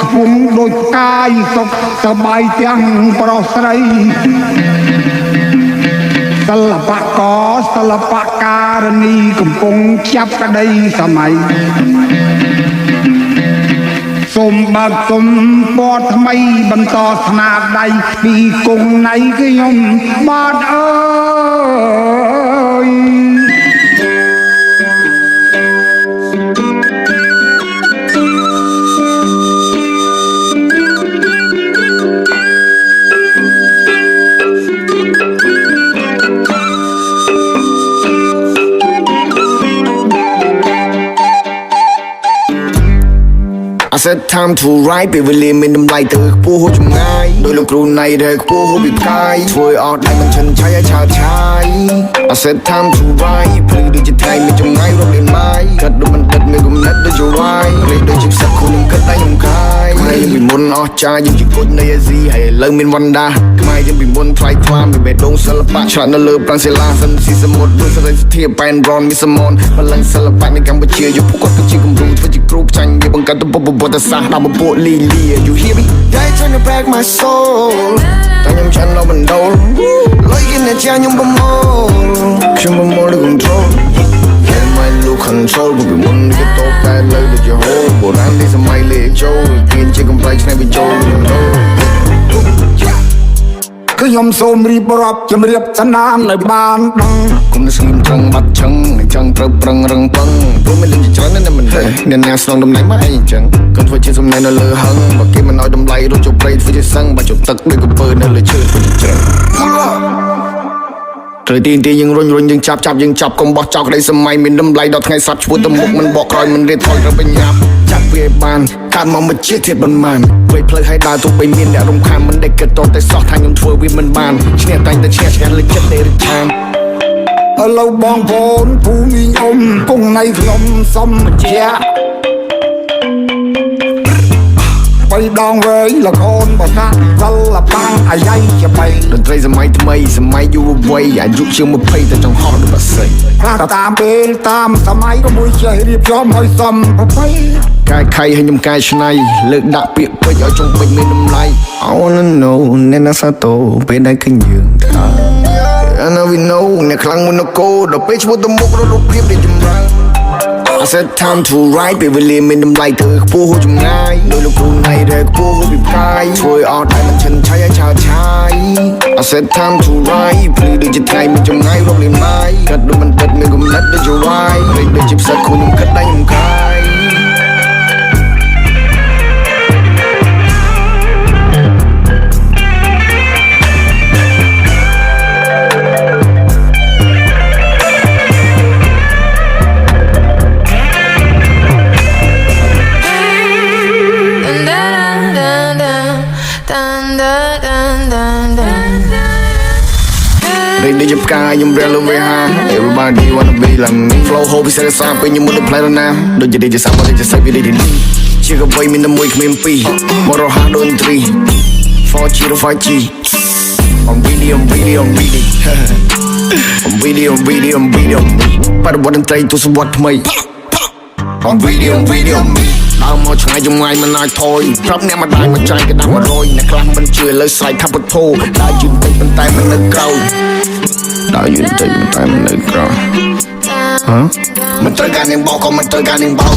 ខ្ពង់ដូចកាយសុខសប្បាយទាំងប្រុសស្រីសិល្បករសិល្បការនីកំពុងចាប់ក្តីសម័យសូមបើកទុំពណ៌ថ្មីបន្តស្នាដៃពីគង់ណៃខ្ញុំបាទអើយ I said time to ride ពេលវេលាមានតម្លៃទៅខ្ពស់ហួសចម្ងាយដោយលោកគ្រូណៃដែលខ្ពស់ហួសពីផ្កាយធ្វើឲ្យអត់ដែលមិនឈិនឆៃឲ្យឆាតឆាយ I said time to ride ព្រឺដូចជា ចាយើងជាគុជនៃអាស៊ីហើយឥឡូវមានវណ្ណដាខ្មែរយើងពីមុនថ្លៃថ្លាមានបេះដូងសិល្បៈឆ្លាតនៅលើប្រាំងសិលាសិនស៊ីសមុទ្រដូចសរិទ្ធធាបែនរនមីសមនបលឹងសិល្បៈនៅកម្ពុជាយុគគាត់គឺជាគំរូធ្វើជាគ្រូផ្ចាញ់យើងបង្កើតទៅពុបពុទ្ធសាសន៍ដល់ពពួកលីលា You hear me They trying to break my soul តែខ្ញុំឆ្អិននៅបណ្ដូលលុយគេអ្នកចាខ្ញុំប្រមូលខ្ញុំប្រមូលដូច control Yeah my look control ពីមុននេះក៏តបតែលើដូចជាហូរបុរាណនេះសម័យលេចូលទៀនជាកំ pl ៃឆ្នៃបញ្ចូលដូរគឺខ្ញុំសូមរៀបរាប់ជំរាបសនាមនៅបានដឹងគុំស្ងៀមត្រង់បាត់ឆឹងអញ្ចឹងត្រូវប្រឹងរឹងពឹងព្រោះមានលឹងជាច្រើនណាស់មិនទេអ្នកណាស្នងតំណែងមកអីអញ្ចឹងកូនធ្វើជាសំណែននៅលើហឹងបើគេមិនឲ្យតម្លៃរត់ជប់ព្រៃធ្វើជាសឹងបើជប់ទឹកដូចកំពើនៅលើឈើធ្វើជាជ្រឹង ត្រូវទីទីយើងរុញរុញយើងចាប់ចាប់យើងចាប់កុំបោះចោលក្តីសម័យមានតម្លៃដល់ថ្ងៃសັດឈ្មោះទៅមុខមិនបកក្រោយមិនរៀបថយត្រូវបញ្ញាប់ចាប់វាឲ្យបានកាត់មកមកជាធាតមិនបានវេផ្លូវឲ្យដើរទោះបីមានអ្នករំខានមិនដេកគិតតតែសោះថាខ្ញុំធ្វើវាមិនបានឈ្នះតែងតែឈ្នះឈ្នះលើចិត្តនៃរិទ្ធានឥឡូវបងប្អូនភូមិញអ៊ំគង់នៃខ្ញុំសុំបញ្ជា បីដងវែងលខូនបតាសិល្បៈអាយ៉ៃជាបីតន្ត្រីសម័យថ្មីសម័យយុវវ័យអាយុជាង20តែចង់ហោះដូចបាសីខ្លះតាមពេលតាមសម័យក៏មួយចេះរៀបចំឲ្យសមប្រពៃកាយខៃឲ្យខ្ញុំកាយឆ្នៃលើកដាក់ពាក្យពេចឲ្យចុងពេចមានតម្លៃ I wanna know អ្នកណាសាតូពេលដែលឃើញយើងថា I know we know អ្នកខ្លាំងមុននគរដល់ពេលឈ្មោះទៅមុខរត់រូបភាពនៃចម្រើន I said time to ride ពេលវេលាមានតម្លៃទៅខ្ពស់ហួសចម្ងាយដោយលោកគ្រូណៃដែលខ្ពស់ហួសពីផ្កាយធ្វើឲ្យអត់ដែលមិនឈិនឆៃឲ្យឆាតឆាយ I said time to ride ព្រឺដូចជាថ្ងៃមានចម្ងាយរកលេងម៉ាយកាត់ដូចមិនដិតមានគំនិតដូចជាវាយព្រេដូចជាផ្សិតគូខ្ញុំគិតតែខ្ញុំខាយ ខ្ញុំរះលើវាហា Everybody wanna be like me Flow ហូបពិសេសសាពេលខ្ញុំមុននឹងផ្លែរណាដូចជាដូចជាសាប់ដូចជាសាច់វាដូចនេះជាកបីមានតែមួយគ្មានពីរមករហ័សដូនត្រី 4G ឬ 5G I'm really I'm really I'm really I'm really I'm really I'm really I'm me បរិវត្តតន្ត្រីទស្សវត្សថ្មី I'm really I'm really I'm me ដើរមកឆ្ងាយចម្ងាយមិនអាចថយប្រាប់អ្នកម្ដាយមកចាយក៏ដាក់100អ្នកខ្លះមិនជឿលើស្រែកថាពុទ្ធោដើរយឺនតិចប៉ុន្តែមិននៅក្រោយ ដើរយឺនតិចប៉ុន្តែមិននៅក្រោយហ៎មិនត្រូវការនាងបោកក៏មិនត្រូវការនាងបោក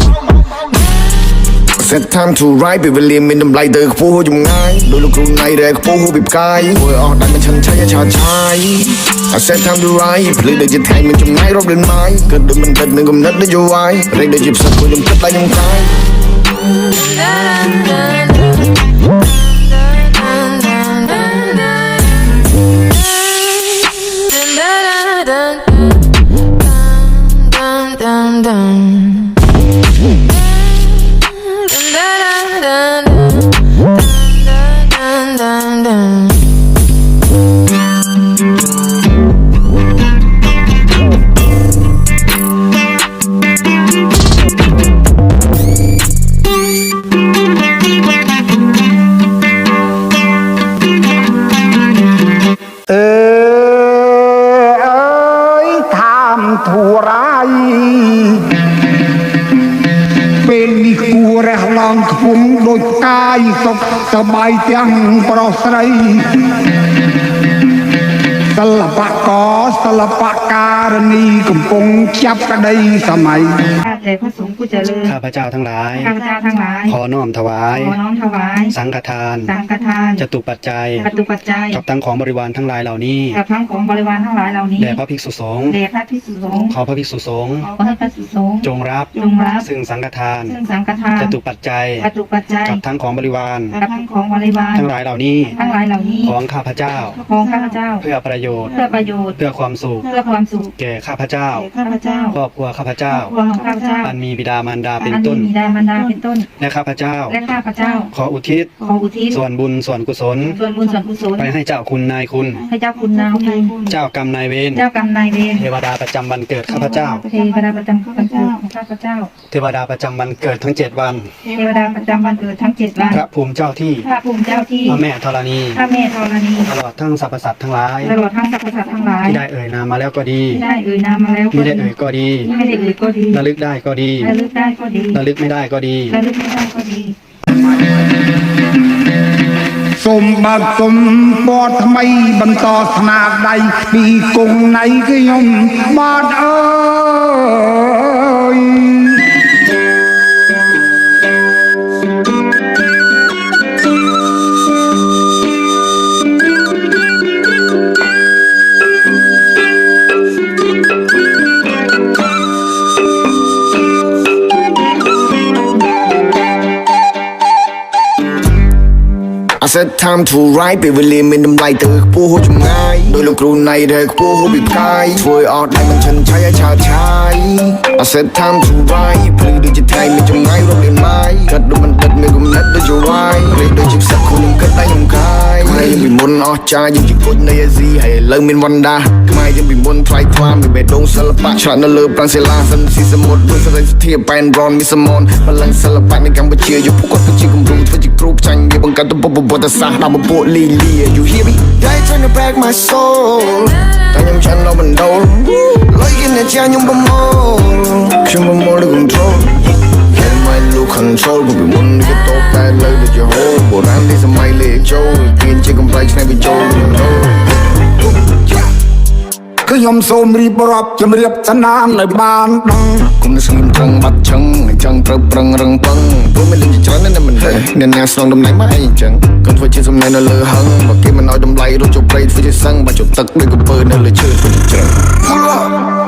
Set time to ride ពេលវេលាមានតម្លៃទៅខ្ពស់ហួសចម្ងាយដោយលោកគ្រូណៃដែលខ្ពស់ហួសពីផ្កាយធ្វើអស់ដែលមិនឈិនឆៃឆាតឆាយ I set time to ride ភ្លឺដូចជាថ្ងៃមានចម្ងាយរាប់លានម៉ាយគិតដូចមិនដិតមានគំនិតដូចយវាយរែកដូចជាផ្សិតគួរខ្ញុំគិតតែខ្ញុំកាយ Dun, ដូចកាយសុខសบายទាំងប្រុសស្រីសិល្បករ រ ตลปการณีกำปงจับกระไดสมัยแต่พระสงฆ์ผู้เจริญ ข้าพเจ้าทั้งหลาย ข้าพเจ้าทั้งหลาย ขอน้อมถวาย ขอน้อมถวาย สังฆทาน สังฆทาน จตุปัจจัย จตุปัจจัย กับทั้งของบริวารทั้งหลายเหล่านี้ กับทั้งของบริวารทั้งหลายเหล่านี้ แด่พระภิกษุสงฆ์ แด่พระภิกษุสงฆ์ ขอพระภิกษุสงฆ์ ขอพระภิกษุสงฆ์ จงรับ จงรับ ซึ่งสังฆทาน ซึ่งสังฆทาน จตุปัจจัย จตุปัจจัย กับทั้งของบริวาร กับทั้งของบริวาร ทั้งหลายเหล่านี้ ทั้งหลายเหล่านี้ ของข้าพเจ้า ของข้าพเจ้า เพื่อประโยชน์ เพื่อประโยชน์ เพื่อความสุข เพื่อความสุขแก่ข้าพเจ้า แก่ข้าพเจ้าครอบครัวข้าพเจ้า ครอบครัวของข้าพเจ้าอันมีบิดามารดาอัเป็นนต้น มีบิดามารดาเป็นต้น และข้าพเจ้า และข้าพเจ้า ขออุทิศ ขออุทิศส่วนบุญส่วนกุศล ส่วนบุญส่วนกุศลไปให้เจ้าคุณนายคุณ ให้เจ้าคุณนางคุณเจ้ากรรมนายเวรเจ้ากรรมนายเวรเทวดาประจำวันเกิดข้าพเจ้า เทวดาประจำวันเกิดของข้าพเจ้า เทวดาประจำวันเกิดทั้งเจ็ดวัน เทวดาประจำวันเกิดทั้งเจ็ดวันพระภูมิเจ้าที่พระภูมิเจ้าที่พระแม่ธรณี พระแม่ธรณีตลอดทั้งสรรพสัตว์ทั้งหลาย ตลอดทั้งสรรพสัตว์ทั้งหลายที่ได้เอ่นามมาแล้วก็ดี ที่ได้เอ่ยนามมาแล้วก็ ไม่ได้เอ่ยก็ดี ที่ไม่ได้เอ่ยก็ดี ระลึกได้ก็ดี ระลึกได้ก็ดี ระลึกไม่ได้ก็ดี ระลึกไม่ได้ก็ดี សូមបើកគុំពណ៌ថ្មីបន្តស្នាដៃពីគង់ណៃខ្ញុំបាទអើយ I said time to ride ពេលវេលាមានតម្លៃទៅខ្ពស់ហួសចម្ងាយដោយលោកគ្រូណៃដែលខ្ពស់ហួសពីផ្កាយធ្វើអត់ដែលមិនឈិនឆៃឲ្យឆាតឆាយ I said time to ride មែរយើងពីមុនអស់ចាយើងជាគុជនៃអាស៊ីហើយឥឡូវមានវណ្ដាខ្មែរយើងពីមុនថ្លៃថ្លាមានបេះដូងសិល្បៈឆ្លាតនៅលើប្រាំងសិលាសិនស៊ីសមុទ្រដូចសរិទ្ធិធាប៉ែនរ៉នមានសមនបល្ល័ងសិល្បៈនៅកម្ពុជាយកពួកគាត់ទៅជាគំរូធ្វើជាគ្រូផ្ចាញ់វាបង្កើតទៅពុបពុទ្ធសាសដល់ពពួកលីលី You hear me They trying to break my soul តែខ្ញុំចាំនៅបណ្ដូលលុយគេអ្នកជាខ្ញុំប្រមូលខ្ញុំប្រមូលលើ control Get my look control ពីមុនគេតបតែលើដូចជាហូរបុរាណទីសម័យលេខចូលគៀនជាកំប្លែងឆ្នៃបញ្ចូលគឺខ្ញុំសូមរៀបរាប់ជំរាបសនាមនៅបានដឹងគុំស្ងៀមត្រង់បាត់ឆឹងអញ្ចឹងត្រូវប្រឹងរឹងពឹងព្រោះមានលិញច្រើនណាស់មិនទេអ្នកណាស្នងតម្លៃមកអីអញ្ចឹងកុំធ្វើជាសំណែននៅលើហឹងបើគេមិនឲ្យតម្លៃរត់ចូលព្រៃធ្វើជាសឹងបើជប់ទឹកដូចកំពើនៅលើឈើធ្វើជាជ្រឹង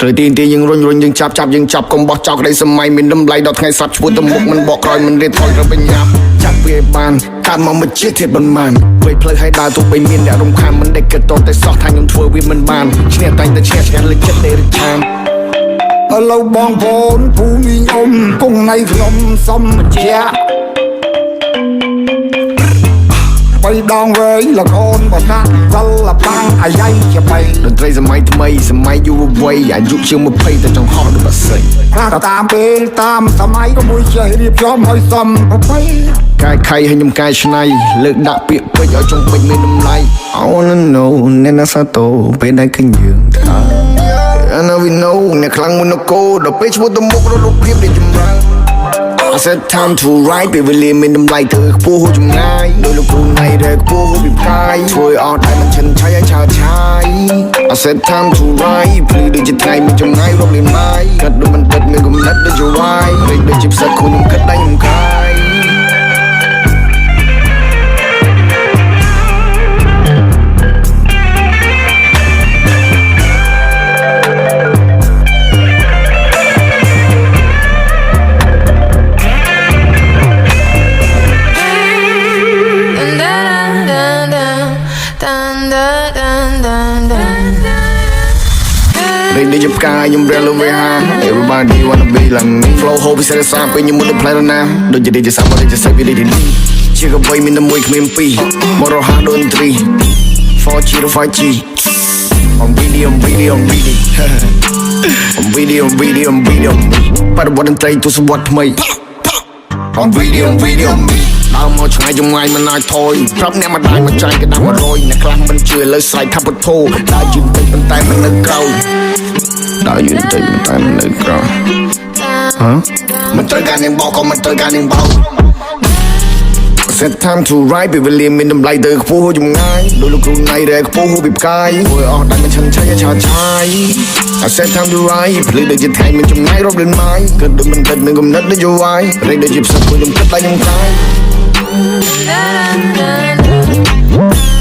ត្រូវទីទីយើងរុញរុញយើងចាប់ចាប់យើងចាប់កុំបោះចោលក្តីសម័យមានតម្លៃដល់ថ្ងៃសັບឈ្មោះទៅមុខមិនបកក្រោយមិនរៀបថយត្រូវបញ្ញាប់ចាប់វាឲ្យបានកើតមកមួយជាតិទៀតប៉ុន្មានវេផ្លូវឲ្យដើរទោះបីមានអ្នករំខានមិនដែលគិតតតែសោះថាខ្ញុំធ្វើវាមិនបានឈ្នះតែងតែឈ្នះឈ្នះលើចិត្តទេរិឆានឥឡូវបងប្អូនភូមិអ៊ំគង់ណៃខ្ញុំសុំបញ្ជាក់ បីដងវែងលកូនបណាត់សិលបាំងអាយ៉ៃជាបីតន្ត្រីសម័យថ្មីសម័យយុវវ័យអាយុជាង20តែចង់ហត់ដូចបស្សីប្រាតាមពេលតាមសម័យក៏មួយចេះរៀបចំឲ្យសមប្រពៃកាយខៃឲ្យខ្ញុំកាយឆ្នៃលើកដាក់ពាក្យពេចឲ្យចុងពេចមានតម្លៃ I wanna know អ្នកណាសាតូពេលដែលឃើញយើងថា I know we know អ្នកខ្លាំងមុននគរដល់ពេលឈ្មោះទៅមុខរត់រូបភាពនេះចម្រើន I said time to ride ពេលវេលាមានតម្លៃទៅខ្ពស់ហួសចម្ងាយដោយលោកគ្រូណៃដែលខ្ពស់ហួសពីផ្កាយធ្វើអត់ដែលមិនឈិនឆៃឲ្យឆាតឆាយ I said time to ride ភ្លឺដូចជាថ្ងៃមានចម្ងាយរកលេងម៉ាយកាត់ដូចមិនដិតមានគំនិតដូចជាវាយរេដូចជាផ្សិតខ្លួនខ្ញុំគិតតែខ្ញុំកាយ umbrella we high Everybody wanna be like me Flow hope is at the same when you move the plan now Don't you did just about it just say we did it ជាកបៃមានតែមួយគ្មានពីរមករហ័សដូនត្រី 4G ឬ 5G អំវីឌីអំវីឌីអំវីឌីអំវីឌីអំវីឌីអំវីឌីបរិបទតន្ត្រីទស្សវត្សថ្មីអំវីឌីអំវីឌីអំវីឌី ដើមមកឆ្ងាយចម្ងាយមិនអាចថយប្រាប់អ្នកម្ដាយមកចាយក៏ដាក់100អ្នកខ្លះមិនជឿលើស្រែកថាពុទ្ធោដើរយឺនតិចប៉ុន្តែមិននៅក្រោយដើរយឺនតិចប៉ុន្តែមិននៅក្រោយ Dun, មិនត្រូវការនាងបោកក៏មិនត្រូវការនាងបោក Set time to ride ពេលវេលាមានតម្លៃទៅខ្ពស់ហួសចម្ងាយដោយលោកគ្រូណៃរែខ្ពស់ហួសពីផ្កាយធ្វើអស់ដាច់មិនឈិនឆៃឆាឆាយ I set time to ride ភ្លឺដូចជាថៃមានចំណាយរាប់លានម៉ាយគិតដូចមិនគិតនឹងគំនិតដូចយវាយរែកដូចជាផ្សិតខ្ញុំគិតតែខ្ញុំកាយ សិ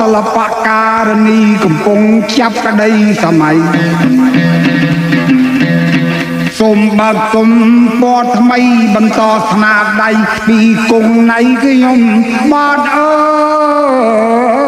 សិល្បការនីកំពុងចាប់ក្តីសម័យសូមបើកគុំពណ៌ថ្មីបន្តស្នាដៃពីគង់នៃខ្ញុំបាទអើយ